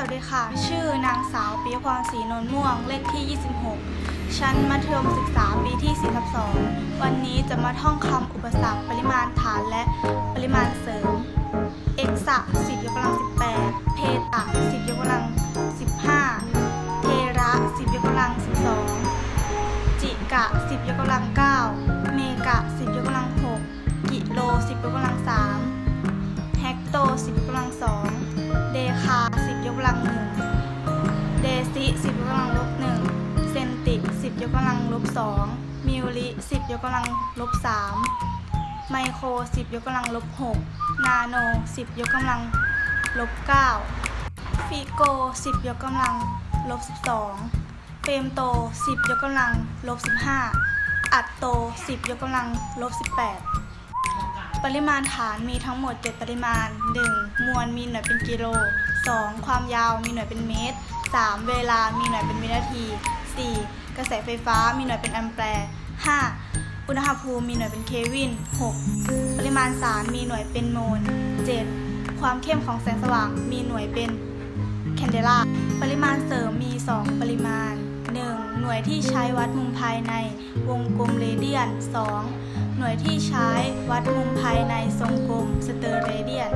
วัสดีค่ะ ชื่อนางสาวปิยพรศรีนนม่วง เลขที่ 26 ชั้นมัธยมศึกษาปีที่ 42 วันนี้จะมาท่องคำอุปสรรคปริมาณฐานและปริมาณเสริม เอกสะ10ยกกำลัง 18 เพตะ10ยกกำลัง 15 เทระ10ยกกำลัง 12 จิกะ10ยกกำลัง 9 2มิลลิ10 ยกกำลังลบ 3 ไมโคร 10 ยกกำลังลบ 6 นาโน 10 ยกกำลังลบ 9 ฟิโก 10 ยกกำลังลบ 12 เฟรมโต 10 ยกกำลังลบ 15 อัดโต 10 ยกกำลังลบ 18 ปริมาณฐานมีทั้งหมด 7 ปริมาณ 1. มวลมีหน่วยเป็นกิโล 2. ความยาวมีหน่วยเป็นเมตร 3. เวลามีหน่วยเป็นวินาที 4. กระแสไฟฟ้ามีหน่วยเป็นแอมแปร์ 5. อุณหภูมิมีหน่วยเป็นเควิน 6. ปริมาณสารมีหน่วยเป็นโมล 7. ความเข้มของแสงสว่างมีหน่วยเป็นแคนเดลาปริมาณเสริมมี 2 ปริมาณ 1. หน่วยที่ใช้วัดมุมภายในวงกลมเรเดียน 2. หน่วยที่ใช้วัดมุมภายในทรงกลมสเตอร์เรเดียน